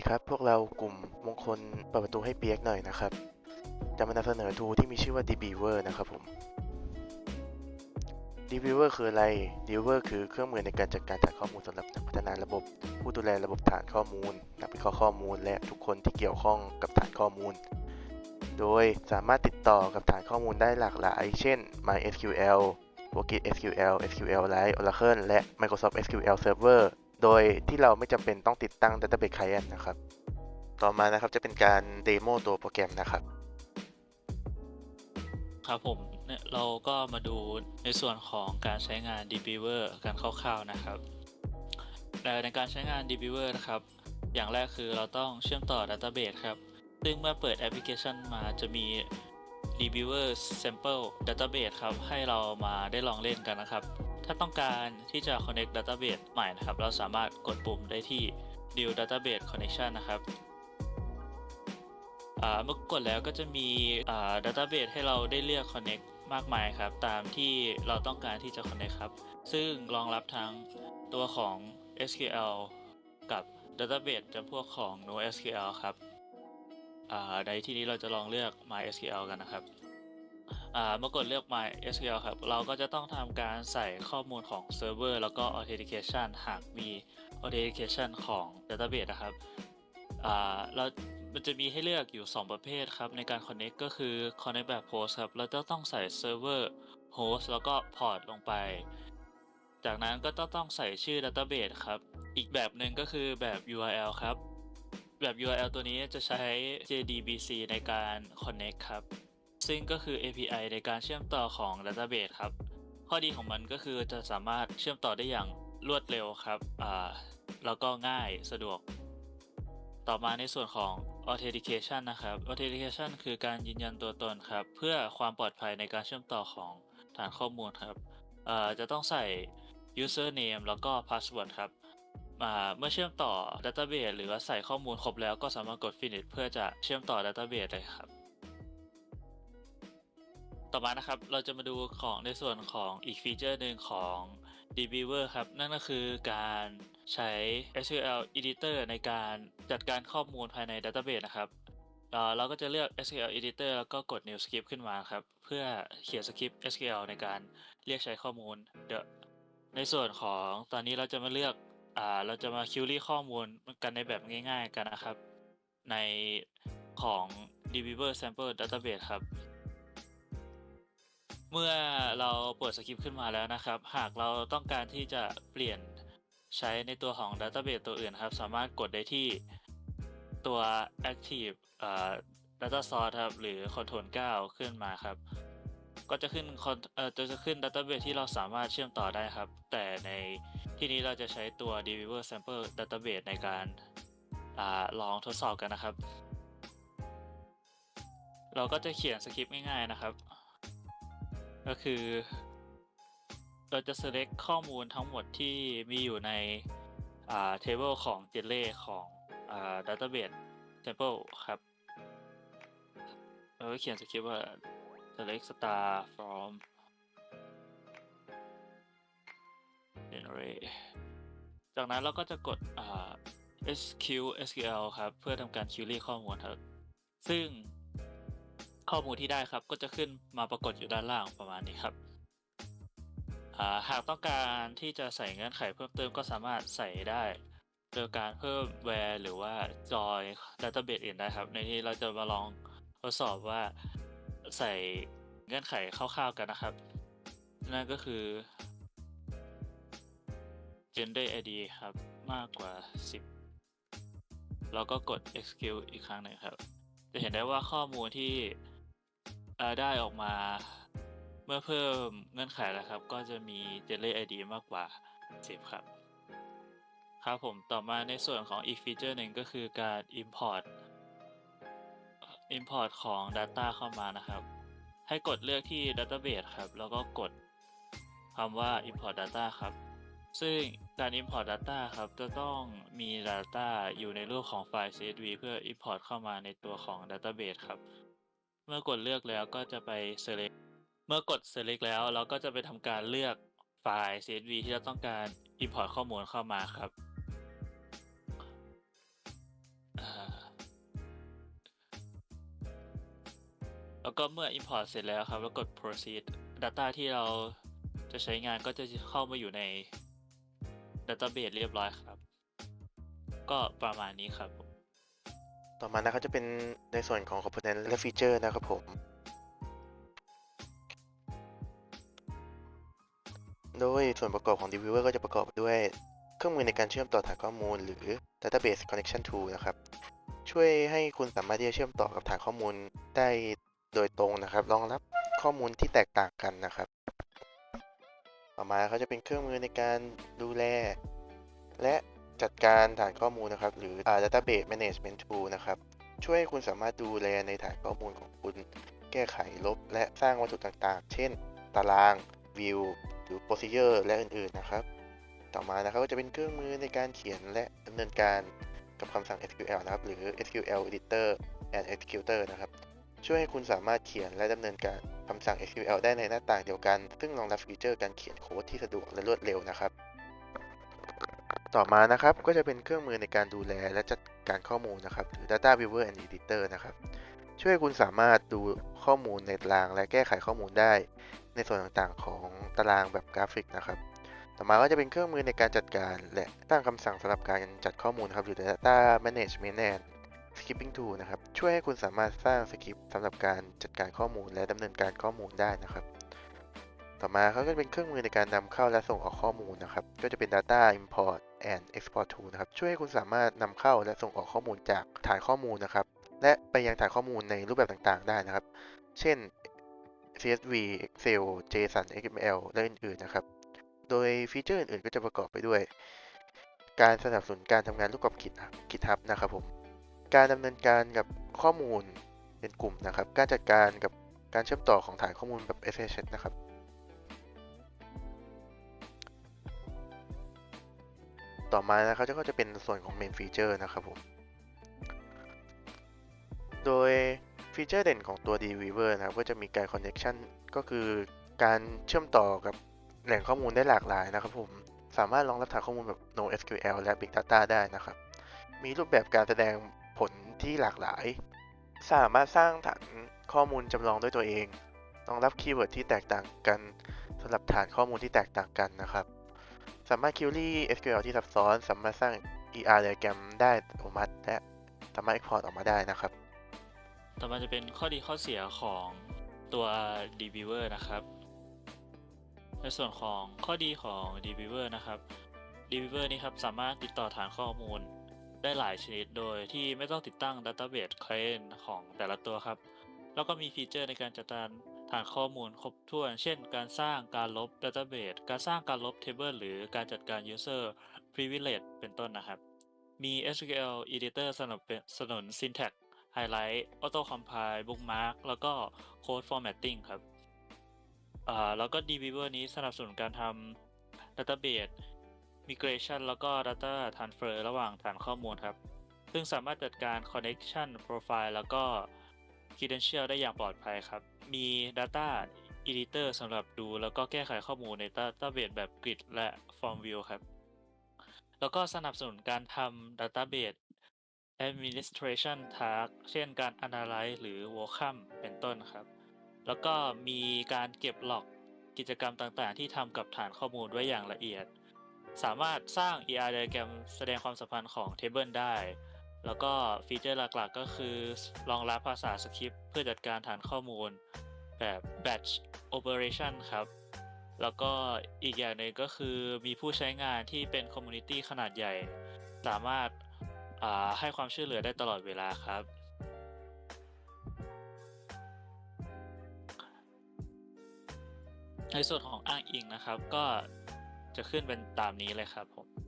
ดีครับ พวกเรากลุ่มมงคลเปิดประตูให้เปียกหน่อยนะครับ จะมานำเสนอทูที่มีชื่อว่า dbeaver นะครับผม dbeaver คืออะไร dbeaver คือเครื่องมือในการจัดการฐานข้อมูลสำหรับนักพัฒนาระบบ ผู้ดูแลระบบฐานข้อมูล นักวิเคราะห์ข้อมูล และทุกคนที่เกี่ยวข้องกับฐานข้อมูล โดยสามารถติดต่อกับฐานข้อมูลได้หลากหลาย เช่น MySQL PostgreSQL SQLite Oracle และ Microsoft SQL Server โดยที่เราไม่จำเป็นต้องติดตั้ง Database Client นะครับ ต่อมานะครับจะเป็นการเดโมตัวโปรแกรมนะครับ ครับผมเนี่ยเราก็มาดูในส่วนของการใช้งาน dbeaver กันคร่าวๆนะครับแต่ในการใช้งาน dbeaver นะครับ อย่างแรกคือเราต้องเชื่อมต่อ database ครับ ซึ่งเมื่อเปิดแอปพลิเคชันมาจะมี dbeaver sample database ครับ ให้เรามาได้ลองเล่นกันนะครับ ถ้าต้องการที่จะ connect database ใหม่นะครับ เราสามารถกดปุ่มได้ที่ new database connection นะครับอ่าเมื่อกดแล้วก็จะมีอ่า database ให้เราได้เลือก connect มากมายครับ ตามที่เราต้องการที่จะ connect ครับ ซึ่งรองรับทั้งตัวของ SQL กับ database จำพวกของ NoSQL ครับอ่าในที่นี้เราจะลองเลือก MySQL กันนะครับ เมื่อกดเลือก MySQL ครับ เราก็จะต้องทำการใส่ข้อมูลของเซิร์ฟเวอร์แล้วก็ authentication หากมี authentication ของ database นะครับเรามันจะมีให้เลือกอยู่ 2 ประเภทครับ ในการ connect ก็คือ connect แบบ host ครับ เราจะต้องใส่ server host แล้วก็ port ลงไป จากนั้นก็ต้องต้องใส่ชื่อ database ครับ อีกแบบหนึ่งก็คือแบบ URL ครับ แบบ URL ตัวนี้จะใช้ JDBC ในการ connect ครับ ซึ่งก็คือ API ในการเชื่อมต่อของ database ครับ ข้อดีของมันก็คือจะสามารถเชื่อมต่อได้อย่างรวดเร็วครับอ่าแล้วก็ง่ายสะดวก ต่อมาในส่วนของ authentication นะครับ authentication คือการยืนยันตัวตนครับ เพื่อความปลอดภัยในการเชื่อมต่อของฐานข้อมูลครับอ่อจะต้องใส่ username แล้วก็ password ครับเมื่อเชื่อมต่อ database หรือว่าใส่ข้อมูลครบแล้วก็สามารถกด finish เพื่อจะเชื่อมต่อ database เลยครับ ต่อมานะครับเราจะมาดูของในส่วนของอีกฟีเจอร์หนึ่งของ dbeaver ครับ นั่นก็คือการใช้ SQL editor ในการจัดการข้อมูลภายใน database นะครับ เราก็จะเลือก SQL editor แล้วก็กด new script ขึ้นมาครับ เพื่อเขียนสคริปต์ SQL ในการเรียกใช้ข้อมูลเดในส่วนของตอนนี้เราจะมาเลือกอเราจะมา query ข้อมูลกันในแบบง่าย ๆ กันนะครับ ในของ dbeaver sample database ครับ เมื่อเราเปิดสคริปต์ขึ้นมาแล้วนะครับ หากเราต้องการที่จะเปลี่ยนใช้ในตัวของ Database ตัวอื่นครับ สามารถกดได้ที่ตัว Active อ่า Data Source ครับ หรือ Control 9 ขึ้นมาครับ ก็จะขึ้นเอ่อจะจะขึ้น Database ที่เราสามารถเชื่อมต่อได้ครับ แต่ในที่นี้เราจะใช้ตัว dbeaver sample database ในการอาลองทดสอบกันนะครับ เราก็จะเขียนสคริปต์ง่ายๆนะครับ ก็คือ เราจะ select ข้อมูลทั้งหมดที่มีอยู่ในอ่า table ของ g e n r a ของอ่า database sample ครับเราก็เขียนสคริปต์ว่า select star from generate จากนั้นเราก็จะกดอ่า sq sql ครับ เพื่อทำการ query ข้อมูลครับ ซึ่ง ข้อมูลที่ได้ครับก็จะขึ้นมาปรากฏอยู่ด้านล่างประมาณนี้ครับาหากต้องการที่จะใส่เงื่อนไขเพิ่มเติมก็สามารถใส่ได้โดยการเพิ่ม where หรือว่า join database อื่นได้ครับ ในที่เราจะมาลองทดสอบว่าใส่เงื่อนไขคร่าวๆกันนะครับ นั่นก็คือ gender id ครับ มากกว่า 10 แล้วก็กด execute อีกครั้งหนึ่งครับ จะเห็นได้ว่าข้อมูลที่ ได้ออกมา เมื่อเพิ่มเงื่อนไขแล้วครับ ก็จะมี g e n r a ID มากกว่า10ครับ ครับผมต่อมาในส่วนของอีกฟีเจอร์หนึ่งก็คือการ import import ของ Data เข้ามานะครับ ให้กดเลือกที่ database ครับ แล้วก็กดคำว่า import data ครับ ซึ่งการ import data ครับ จะต้องมี data อยู่ในรูปของไฟล์ CSV เพื่อ import เข้ามาในตัวของ database ครับ เมื่อกดเลือกแล้วก็จะไป select เมื่อกด select แล้วเราก็จะไปทำการเลือกไฟล์ csv ที่เราต้องการ import ข้อมูลเข้ามาครับแล้วก็เมื่อ import เสร็จแล้วครับ แล้วกด proceed data ที่เราจะใช้งานก็จะเข้ามาอยู่ใน database เรียบร้อยครับ ก็ประมาณนี้ครับ ต่อมานะครับจะเป็นในส่วนของ component และ feature นะครับผม โดยส่วนประกอบของ Reviewer ก็จะประกอบด้วยเครื่องมือในการเชื่อมต่อฐานข้อมูล หรือ Database Connection Tool นะครับ ช่วยให้คุณสามารถที่จะเชื่อมต่อกับฐานข้อมูลได้โดยตรงนะครับ รองรับข้อมูลที่แตกต่างกันนะครับ ต่อมาเขาจะเป็นเครื่องมือในการดูแล และ จัดการฐานข้อมูลนะครับ หรืออ่า Database Management Tool นะครับ ช่วยให้คุณสามารถดูแลในฐานข้อมูลของคุณ แก้ไขลบ และสร้างวัตถุต่างๆ เช่น ตาราง View หรือ Procedure และอื่น ๆ นะครับ ต่อมานะครับก็จะเป็นเครื่องมือในการเขียนและดำเนินการกับคำสั่ง SQL นะครับ หรือ SQL Editor and Executor นะครับช่วยให้คุณสามารถเขียนและดำเนินการคำสั่ง SQL ได้ในหน้าต่างเดียวกัน ซึ่งรองรับฟีเจอร์การเขียนโค้ดที่สะดวกและรวดเร็วนะครับ ต่อมานะครับก็จะเป็นเครื่องมือในการดูแลและจัดการข้อมูลนะครับหรือ Data Viewer and Editor นะครับช่วยคุณสามารถดูข้อมูลในตารางและแก้ไขข้อมูลได้ ในส่วนต่างๆของตารางแบบกราฟิกนะครับ ต่อมาก็จะเป็นเครื่องมือในการจัดการและตั้งคำสั่งสำหรับการจัดข้อมูลครับหรือ Data Management and Skipping Tool นะครับช่วยให้คุณสามารถสร้างสคริปต์สำหรับการจัดการข้อมูลและดำเนินการข้อมูลได้นะครับ ต่อมาเขาก็จะเป็นเครื่องมือในการนำเข้าและส่งออกข้อมูลนะครับ ก็จะเป็น Data Import and Export Tool นะครับ ช่วยให้คุณสามารถนำเข้าและส่งออกข้อมูลจากฐานข้อมูลนะครับ และไปยังฐานข้อมูลในรูปแบบต่างๆ ได้นะครับ เช่น CSV Excel JSON XML และอื่นๆนะครับ โดยฟีเจอร์อื่นๆ ก็จะประกอบไปด้วย การสนับสนุนการทำงานร่วมกับ GitHub GitHub นะครับผม การดำเนินการกับข้อมูลเป็นกลุ่มนะครับ การจัดการกับการเชื่อมต่อของฐานข้อมูลแบบ SSH นะครับ ต่อมานะครับก็จะเป็นส่วนของ Main Feature นะครับผม โดยฟีเจอร์เด่นของตัว DWeaver นะครับก็จะมีการ Connection ก็คือการเชื่อมต่อกับแหล่งข้อมูลได้หลากหลายนะครับผม สามารถรองรับฐานข้อมูลแบบ NoSQL และ Big Data ได้นะครับ มีรูปแบบการแสดงผลที่หลากหลาย สามารถสร้างฐานข้อมูลจำลองด้วยตัวเองรองรับคีย์เวิร์ดที่แตกต่างกันสำหรับฐานข้อมูลที่แตกต่างกันนะครับ สามารถ query SQL ที่ซับซ้อน สามารถสร้าง ER diagram ได้อัตโนมัติ และสามารถ export ออกมาได้นะครับ ต่อมาจะเป็นข้อดีข้อเสียของตัว dviewer นะครับ ในส่วนของข้อดีของ dviewer นะครับ dviewer นี่ครับสามารถติดต่อฐานข้อมูลได้หลายชนิดโดยที่ไม่ต้องติดตั้ง database client ของแต่ละตัวครับ แล้วก็มีฟีเจอร์ในการจัดการ ฐานข้อมูลครบถ้วน เช่น การสร้างการลบ database การสร้างการลบ table หรือการจัดการ user privilege เป็นต้นนะครับ มี SQL editor สนับสนุน syntax highlight auto compile bookmark แล้วก็ code formatting ครับอ่าแล้วก็ dweaver นี้สนับสนุนการทำ database migration แล้วก็ data transfer ระหว่างฐานข้อมูลครับ ซึ่งสามารถจัดการ connection profile แล้วก็ credential ได้อย่างปลอดภัยครับ มี data editor สำหรับดูแล้วก็แก้ไขข้อมูลใน database แบบ grid และ form view ครับ แล้วก็สนับสนุนการทำ database administration task เช่นการ analyze หรือ welcome เป็นต้นครับ แล้วก็มีการเก็บหลอกกิจกรรมต่างๆ ที่ทำกับฐานข้อมูลไว้อย่างละเอียด สามารถสร้าง ER diagram แสดงความสัมพันธ์ของ table ได้ แล้วก็ฟีเจอร์หลักๆก็คือรองรับภาษาสคริปต์เพื่อจัดการฐานข้อมูลแบบ batch operation ครับ แล้วก็อีกอย่างหนึ่งก็คือมีผู้ใช้งานที่เป็นคอมมูนิตี้ขนาดใหญ่ สามารถให้ความช่วยเหลือได้ตลอดเวลาครับ ในส่วนของอ้างอิงนะครับ ก็จะขึ้นเป็นตามนี้เลยครับผม